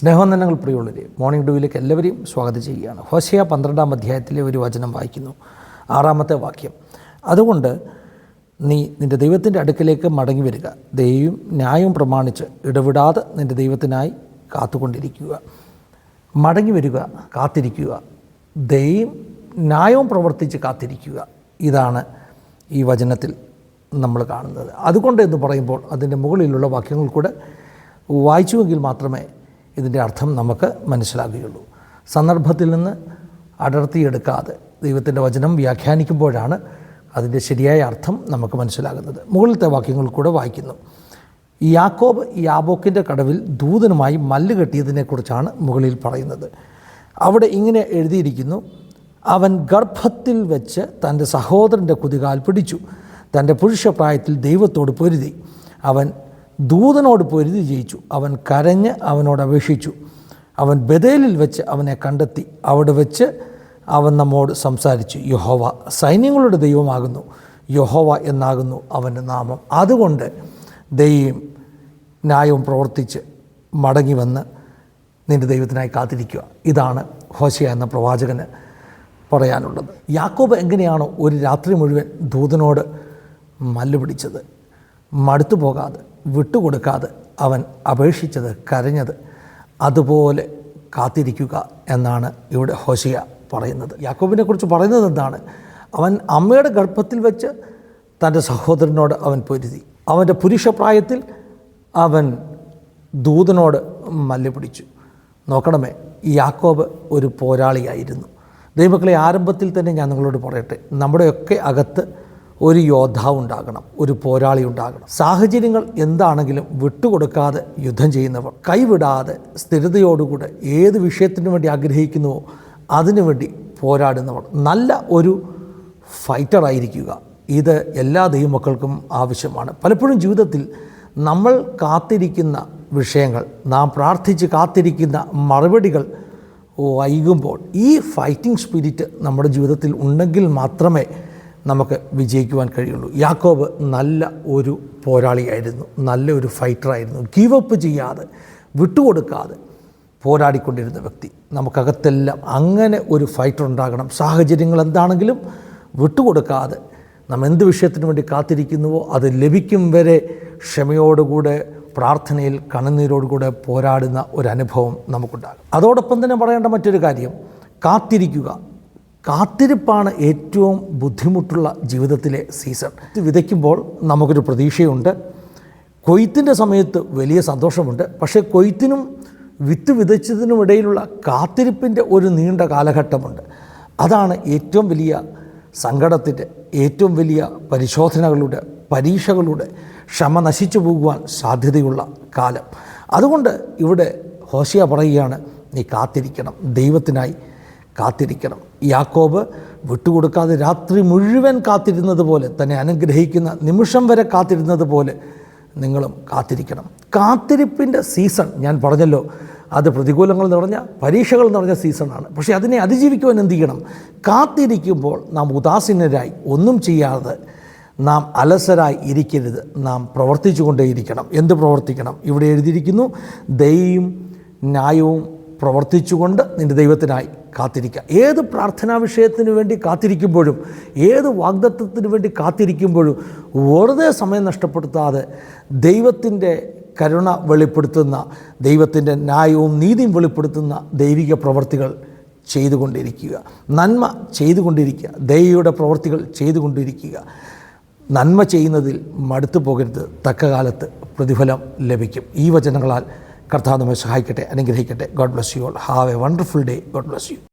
സ്നേഹവന്ദനങ്ങൾ പ്രിയമുള്ളവരെ മോർണിംഗ് ഡ്യൂവിലേക്ക് എല്ലാവരെയും സ്വാഗതം ചെയ്യുകയാണ്. ഹോസിയ പന്ത്രണ്ടാം അധ്യായത്തിലെ ഒരു വചനം വായിക്കുന്നു. ആറാമത്തെ വാക്യം. അതുകൊണ്ട് നീ നിന്റെ ദൈവത്തിന്റെ അടുക്കിലേക്ക് മടങ്ങി വരിക. ദൈവം ന്യായവും പ്രമാണിച്ച് ഇടവിടാതെ നിന്റെ ദൈവത്തിനായി കാത്തുകൊണ്ടിരിക്കുക. മടങ്ങി വരിക കാത്തിരിക്കുക. ദൈവം ന്യായവും പ്രവർത്തിച്ച് കാത്തിരിക്കുക. ഇതാണ് ഈ വചനത്തിൽ നമ്മൾ കാണുന്നത്. അതുകൊണ്ട് എന്ന് പറയുമ്പോൾ അതിന്റെ മുകളിലുള്ള വാക്യങ്ങൾ കൂടെ വായിച്ചുവെങ്കിൽ മാത്രമേ ഇതിന്റെ അർത്ഥം നമുക്ക് മനസ്സിലാകുകയുള്ളൂ. സന്ദർഭത്തിൽ നിന്ന് അടർത്തിയെടുക്കാതെ ദൈവത്തിന്റെ വചനം വ്യാഖ്യാനിക്കുമ്പോഴാണ് അതിന്റെ ശരിയായ അർത്ഥം നമുക്ക് മനസ്സിലാകുന്നത്. മുകളിലത്തെ വാക്യങ്ങൾ കൂടെ വായിക്കുന്നു. യാക്കോബ് യാബോക്കിന്റെ കടവിൽ ദൂതനുമായി മല്ല് കെട്ടിയതിനെക്കുറിച്ചാണ് മുകളിൽ പറയുന്നത്. അവിടെ ഇങ്ങനെ എഴുതിയിരിക്കുന്നു അവൻ ഗർഭത്തിൽ വെച്ച് തന്റെ സഹോദരന്റെ കുതികാൽ പിടിച്ചു. തന്റെ പുരുഷപ്രായത്തിൽ ദൈവത്തോട് പൊരുതി. അവൻ ദൂതനോട് പൊരുതി ജയിച്ചു. അവൻ കരഞ്ഞ് അവനോട് അപേക്ഷിച്ചു. അവൻ ബദേലിൽ വെച്ച് അവനെ കണ്ടെത്തി. അവിടെ വെച്ച് അവൻ നമ്മോട് സംസാരിച്ചു. യഹോവ സൈന്യങ്ങളുടെ ദൈവമാകുന്നു. യഹോവ എന്നാകുന്നു അവന്റെ നാമം. അതുകൊണ്ട് ദൈവം ന്യായവും പ്രവർത്തിച്ച് മടങ്ങി വന്ന് നിന്റെ ദൈവത്തിനായി കാത്തിരിക്കുക. ഇതാണ് ഹോശയ എന്ന പ്രവാചകന് പറയാനുള്ളത്. യാക്കോബ് എങ്ങനെയാണോ ഒരു രാത്രി മുഴുവൻ ദൂതനോട് മല്ലുപിടിച്ചത് മടുത്തു പോകാതെ വിട്ടുകൊടുക്കാതെ അവൻ അപേക്ഷിച്ചത് കരഞ്ഞത് അതുപോലെ കാത്തിരിക്കുക എന്നാണ് ഇവിടെ ഹോസിയ പറയുന്നത്. യാക്കോബിനെ കുറിച്ച് പറയുന്നത് എന്താണ്? അവൻ അമ്മയുടെ ഗർഭത്തിൽ വെച്ച് തന്റെ സഹോദരനോട് അവൻ പൊരുതി. അവന്റെ പുരുഷപ്രായത്തിൽ അവൻ ദൂതനോട് മല്ല് പിടിച്ചു നോക്കണമേ യാക്കോബ് ഒരു പോരാളിയായിരുന്നു. ദൈവക്കളെ ആരംഭത്തിൽ തന്നെ ഞാൻ നിങ്ങളോട് പറയട്ടെ നമ്മുടെയൊക്കെ അകത്ത് ഒരു യോദ്ധാവ് ഉണ്ടാകണം ഒരു പോരാളി ഉണ്ടാകണം. സാഹചര്യങ്ങൾ എന്താണെങ്കിലും വിട്ടുകൊടുക്കാതെ യുദ്ധം ചെയ്യുന്നവർ കൈവിടാതെ സ്ഥിരതയോടുകൂടെ ഏത് വിഷയത്തിനു വേണ്ടി ആഗ്രഹിക്കുന്നുവോ അതിനുവേണ്ടി പോരാടുന്നവർ. നല്ല ഒരു ഫൈറ്ററായിരിക്കുക ഇത് എല്ലാ ദൈവമക്കൾക്കും ആവശ്യമാണ്. പലപ്പോഴും ജീവിതത്തിൽ നമ്മൾ കാത്തിരിക്കുന്ന വിഷയങ്ങൾ നാം പ്രാർത്ഥിച്ച് കാത്തിരിക്കുന്ന മറുപടികൾ വൈകുമ്പോൾ ഈ ഫൈറ്റിംഗ് സ്പിരിറ്റ് നമ്മുടെ ജീവിതത്തിൽ ഉണ്ടെങ്കിൽ മാത്രമേ നമുക്ക് വിജയിക്കുവാൻ കഴിയുള്ളൂ. യാക്കോബ് നല്ല ഒരു പോരാളിയായിരുന്നു നല്ല ഒരു ഫൈറ്ററായിരുന്നു. ഗീവ് അപ്പ് ചെയ്യാതെ വിട്ടുകൊടുക്കാതെ പോരാടിക്കൊണ്ടിരുന്ന വ്യക്തി. നമുക്കകത്തെല്ലാം അങ്ങനെ ഒരു ഫൈറ്റർ ഉണ്ടാകണം. സാഹചര്യങ്ങൾ എന്താണെങ്കിലും വിട്ടുകൊടുക്കാതെ നാം എന്ത് വിഷയത്തിന് വേണ്ടി കാത്തിരിക്കുന്നുവോ അത് ലഭിക്കും വരെ ക്ഷമയോടുകൂടെ പ്രാർത്ഥനയിൽ കണ്ണുനീരോടുകൂടെ പോരാടുന്ന ഒരു അനുഭവം നമുക്കുണ്ടാകും. അതോടൊപ്പം തന്നെ പറയേണ്ട മറ്റൊരു കാര്യം കാത്തിരിക്കുക. കാത്തിരിപ്പാണ് ഏറ്റവും ബുദ്ധിമുട്ടുള്ള ജീവിതത്തിലെ സീസൺ. വിതയ്ക്കുമ്പോൾ നമുക്കൊരു പ്രതീക്ഷയുണ്ട്. കൊയ്ത്തിന്റെ സമയത്ത് വലിയ സന്തോഷമുണ്ട്. പക്ഷേ കൊയ്ത്തിനും വിത്ത് വിതച്ചതിനുമിടയിലുള്ള കാത്തിരിപ്പിന്റെ ഒരു നീണ്ട കാലഘട്ടമുണ്ട്. അതാണ് ഏറ്റവും വലിയ സങ്കടത്തിന്റെ ഏറ്റവും വലിയ പരിശോധനകളുടെ പരീക്ഷകളുടെ ക്ഷമ നശിച്ചു പോകുവാൻ സാധ്യതയുള്ള കാലം. അതുകൊണ്ട് ഇവിടെ ഹോശിയ പറയുകയാണ് നീ കാത്തിരിക്കണം. ദൈവത്തിനായി കാത്തിരിക്കണം. യാക്കോബ് വിട്ടുകൊടുക്കാതെ രാത്രി മുഴുവൻ കാത്തിരുന്നത് പോലെ തന്നെ അനുഗ്രഹിക്കുന്ന നിമിഷം വരെ കാത്തിരുന്നത് പോലെ നിങ്ങളും കാത്തിരിക്കണം. കാത്തിരിപ്പിന്റെ സീസൺ ഞാൻ പറഞ്ഞല്ലോ. അത് പ്രതികൂലങ്ങൾ നിറഞ്ഞ പരീക്ഷകൾ നിറഞ്ഞ സീസണാണ്. പക്ഷേ അതിനെ അതിജീവിക്കുവാൻ എന്ത് ചെയ്യണം? കാത്തിരിക്കുമ്പോൾ നാം ഉദാസീനരായി ഒന്നും ചെയ്യാതെ നാം അലസരായി ഇരിക്കരുത്. നാം പ്രവർത്തിച്ചു കൊണ്ടേയിരിക്കണം എന്ത് പ്രവർത്തിക്കണം? ഇവിടെ എഴുതിയിരിക്കുന്നു ദയും ന്യായവും പ്രവർത്തിച്ചുകൊണ്ട് നിന്റെ ദൈവത്തിനായി കാത്തിരിക്കുക. ഏത് പ്രാർത്ഥനാ വിഷയത്തിന് വേണ്ടി കാത്തിരിക്കുമ്പോഴും ഏത് വാഗ്ദത്വത്തിന് വേണ്ടി കാത്തിരിക്കുമ്പോഴും വെറുതെ സമയം നഷ്ടപ്പെടുത്താതെ ദൈവത്തിന്റെ കരുണ വെളിപ്പെടുത്തുന്ന ദൈവത്തിന്റെ ന്യായവും നീതിയും വെളിപ്പെടുത്തുന്ന ദൈവിക പ്രവർത്തികൾ ചെയ്തുകൊണ്ടിരിക്കുക. നന്മ ചെയ്തുകൊണ്ടിരിക്കുക. ദൈവയുടെ പ്രവർത്തികൾ ചെയ്തുകൊണ്ടിരിക്കുക. നന്മ ചെയ്യുന്നതിൽ മടുത്തു പോകരുത്. തക്ക കാലത്ത് പ്രതിഫലം ലഭിക്കും. ഈ വചനങ്ങളാൽ കർത്താവ് നമ്മെ സഹായിക്കട്ടെ അനുഗ്രഹിക്കട്ടെ. God bless you all have a wonderful day God bless you